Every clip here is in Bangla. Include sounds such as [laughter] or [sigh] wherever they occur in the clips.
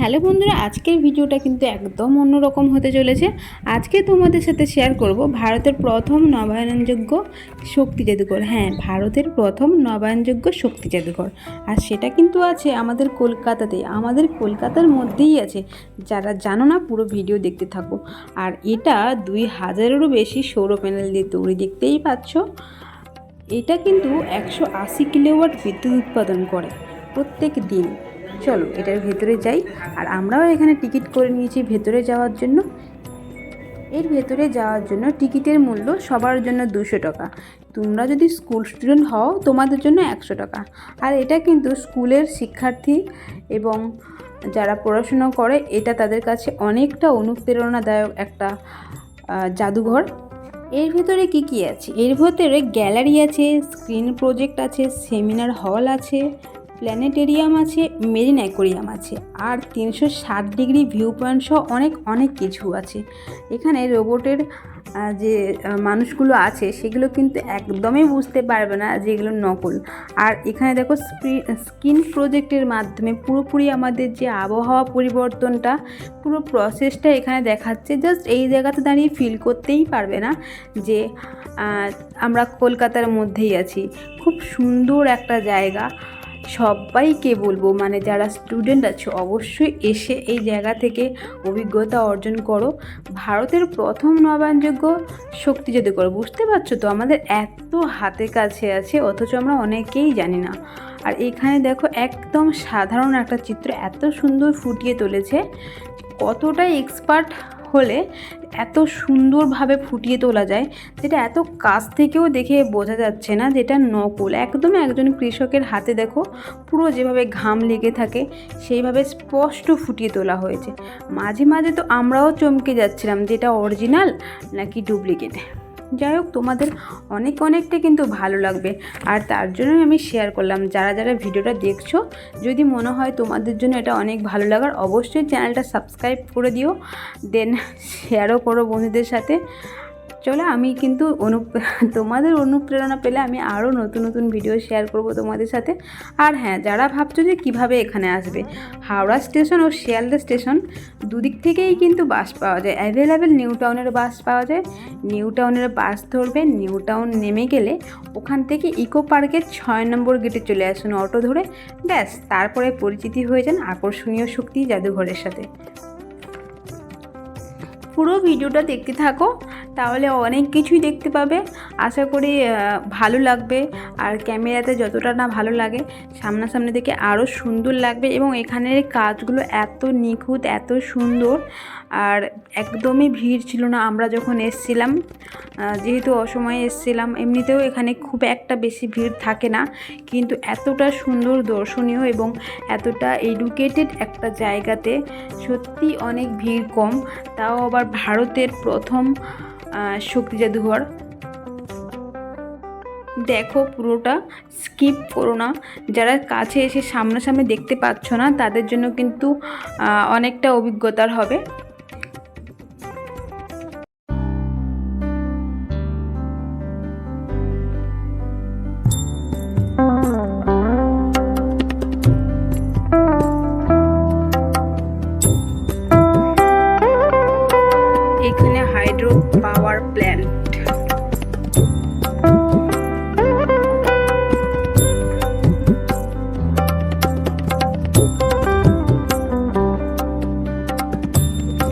হ্যালো বন্ধুরা, আজকের ভিডিওটা কিন্তু একদম অন্যরকম হতে চলেছে। আজকে তোমাদের সাথে শেয়ার করব ভারতের প্রথম নবায়নযোগ্য শক্তি জাদুঘর। হ্যাঁ ভারতের প্রথম নবায়নযোগ্য শক্তি জাদুঘর। আর সেটা কিন্তু আছে আমাদের কলকাতাতে আমাদের কলকাতার মধ্যেই আছে। যারা জানো না, পুরো ভিডিও দেখতে থাকো। আর এটা দুই হাজারেরও বেশি সৌর প্যানেল দিয়ে তৈরি, দেখতেই পাচ্ছ। এটা কিন্তু একশো আশি কিলোওয়াট বিদ্যুৎ উৎপাদন করে প্রত্যেক দিন। চলো এটার ভেতরে যাই। আর আমরাও এখানে টিকিট করে নিয়েছি ভেতরে যাওয়ার জন্য। এর ভেতরে যাওয়ার জন্য টিকিটের মূল্য সবার জন্য দুশো টাকা। তোমরা যদি স্কুল স্টুডেন্ট হও, তোমাদের জন্য একশো টাকা। আর এটা কিন্তু স্কুলের শিক্ষার্থী এবং যারা পড়াশোনা করে, এটা তাদের কাছে অনেকটা অনুপ্রেরণাদায়ক একটা জাদুঘর। এর ভেতরে কি কি আছে? এর ভেতরে গ্যালারি আছে, স্ক্রিন প্রজেক্ট আছে, সেমিনার হল আছে। প্ল্যানেটেরিয়াম আছে, মেরিন অ্যাকোরিয়াম আছে, আর তিনশো ষাট ডিগ্রি ভিউ পয়েন্ট সহ অনেক অনেক কিছু আছে। এখানে রোবটের যে মানুষগুলো আছে, সেগুলো কিন্তু একদমই বুঝতে পারবে না যে এগুলো নকল। আর এখানে দেখো স্কিন প্রজেক্টের মাধ্যমে পুরোপুরি আমাদের যে আবহাওয়া পরিবর্তনটা, পুরো প্রসেসটা এখানে দেখাচ্ছে, জাস্ট এই জায়গাতে দাঁড়িয়ে ফিল করতেই পারবে না যে আমরা কলকাতার মধ্যেই আছি। খুব সুন্দর একটা জায়গা। সবাইকে বলব মানে যারা স্টুডেন্ট আছে, অবশ্যই এসে এই জায়গা থেকে অভিজ্ঞতা অর্জন করো। ভারতের প্রথম নবায়নযোগ্য শক্তি যদি করো, বুঝতে পারছ তো আমাদের এত হাতে কাছে আছে, অথচ আমরা অনেকেই জানি না। আর এখানে দেখো একদম সাধারণ একটা চিত্র, এত সুন্দর ফুটিয়ে তুলেছে, কতটা এক্সপার্ট হলে এত সুন্দরভাবে ফুটিয়ে তোলা যায়, যেটা এত কাছ থেকেও দেখে বোঝা যাচ্ছে না যেটা নকল। একদম একজন কৃষকের হাতে দেখো, পুরো যেভাবে ঘাম লেগে থাকে, সেইভাবে স্পষ্ট ফুটিয়ে তোলা হয়েছে। মাঝে মাঝে তো আমরাও চমকে যাচ্ছিলাম, যেটা অরিজিনাল নাকি ডুপ্লিকেট যাই হোক, তোমাদের অনেক অনেকটা কিন্তু ভালো লাগবে। আর তার জন্যই আমি শেয়ার করলাম। যারা যারা ভিডিওটা দেখছ, যদি মনে হয় তোমাদের জন্য এটা অনেক ভালো লাগার, অবশ্যই চ্যানেলটা সাবস্ক্রাইব করে দিও। দেন শেয়ারও করো বন্ধুদের সাথে। চলো আমি কিন্তু অনু, [laughs] তোমাদের অনুপ্রেরণা পেলে আমি আরও নতুন নতুন ভিডিও শেয়ার করব তোমাদের সাথে। আর হ্যাঁ যারা ভাবছ যে কীভাবে এখানে আসবে, হাওড়া স্টেশন ও শিয়ালদা স্টেশন দুদিক থেকেই কিন্তু বাস পাওয়া যায়। অ্যাভেলেবেল নিউ টাউনের বাস পাওয়া যায়। নিউ টাউনের বাস ধরবে নিউ টাউন নেমে গেলে ওখান থেকে ইকো পার্কের ছয় নম্বর গেটে চলে আসুন অটো ধরে। ব্যাস, তারপরে পরিচিতি হয়ে যান আকর্ষণীয় শক্তি জাদুঘরের সাথে। পুরো ভিডিওটা দেখতে থাকো। তাহলে অনেক কিছুই দেখতে পাবে। আশা করি ভালো লাগবে। আর ক্যামেরাতে যতটা না ভালো লাগে, সামনাসামনি দেখে আরও সুন্দর লাগবে এবং এখানের কাজগুলো এত নিখুঁত, এত সুন্দর। আর একদমই ভিড় ছিল না আমরা যখন এসছিলাম। যেহেতু অসময়ে এসছিলাম, এমনিতেও এখানে খুব একটা বেশি ভিড় থাকে না। কিন্তু এতটা সুন্দর দর্শনীয় এবং এতটা এডুকেটেড একটা জায়গাতে সত্যি অনেক ভিড় কম। তাও আবার ভারতের প্রথম শক্তি জাদুঘর দেখো পুরোটা স্কিপ করো না। যারা কাছে এসে সামনাসামনি দেখতে পাচ্ছ না, তাদের জন্য কিন্তু অনেকটা অভিজ্ঞতার হবে। হাইড্রো পাওয়ার প্ল্যান্ট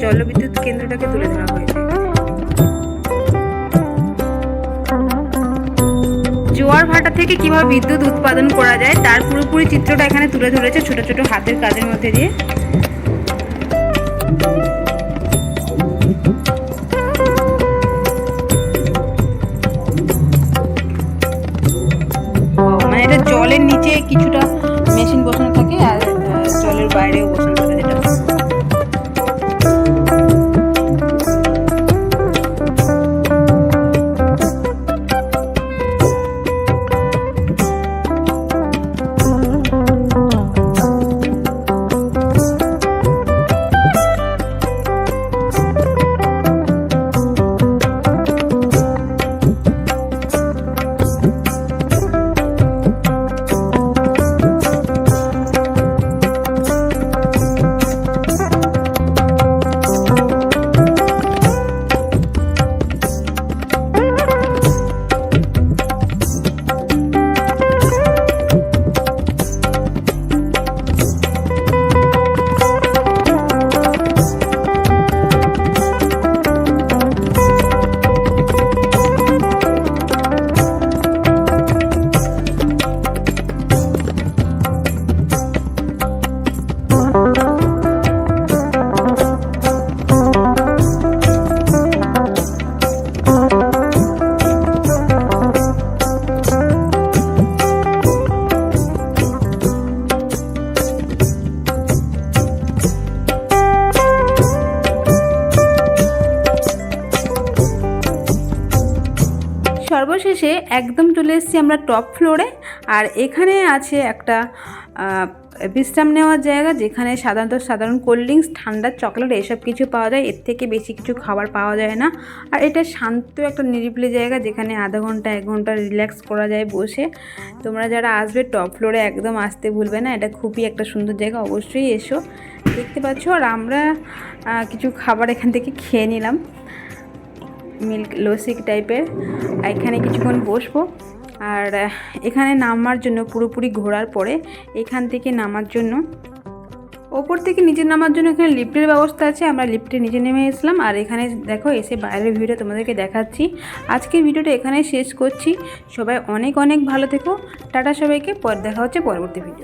জলবিদ্যুৎ কেন্দ্রটাকে তুলে ধরা হয়েছে। জোয়ার ভাটা থেকে কীভাবে বিদ্যুৎ উৎপাদন করা যায়, তার পুরোপুরি চিত্রটা এখানে তুলে ধরেছে ছোট ছোট হাতের কাজের মধ্যে দিয়ে। জলের নিচে কিছুটা মেশিন বসানো থাকে আর জলের বাইরেও বসানো সর্বশেষে একদম চলে এসেছি আমরা টপ ফ্লোরে আর এখানে আছে একটা বিশ্রাম নেওয়ার জায়গা যেখানে সাধারণত সাধারণ কোল্ড ড্রিঙ্কস ঠান্ডা চকলেট এসব কিছু পাওয়া যায়। এর থেকে বেশি কিছু খাবার পাওয়া যায় না। আর এটা শান্ত একটা নিরিবিলি জায়গা যেখানে আধা ঘণ্টা, এক ঘণ্টা রিল্যাক্স করা যায় বসে। তোমরা যারা আসবে টপ ফ্লোরে একদম আসতে ভুলবে না। এটা খুবই একটা সুন্দর জায়গা। অবশ্যই এসো। দেখতে পাচ্ছ আর আমরা কিছু খাবার এখান থেকে খেয়ে নিলাম। মিল্ক লসিক টাইপের। এখানে কিছুক্ষণ বসবো। আর এখানে নামার জন্য পুরোপুরি ঘোরার পরে এখান থেকে নামার জন্য ওপর থেকে নিচে নামার জন্য এখানে লিফটের ব্যবস্থা আছে। আমরা লিফটে নিচে নেমে এসলাম। আর এখানে দেখো, এসে বাইরের ভিডিও তোমাদেরকে দেখাচ্ছি। আজকের ভিডিওটা এখানে শেষ করছি। সবাই অনেক অনেক ভালো থেকো। টাটা সবাইকে। পর, দেখা হচ্ছে পরবর্তী ভিডিও।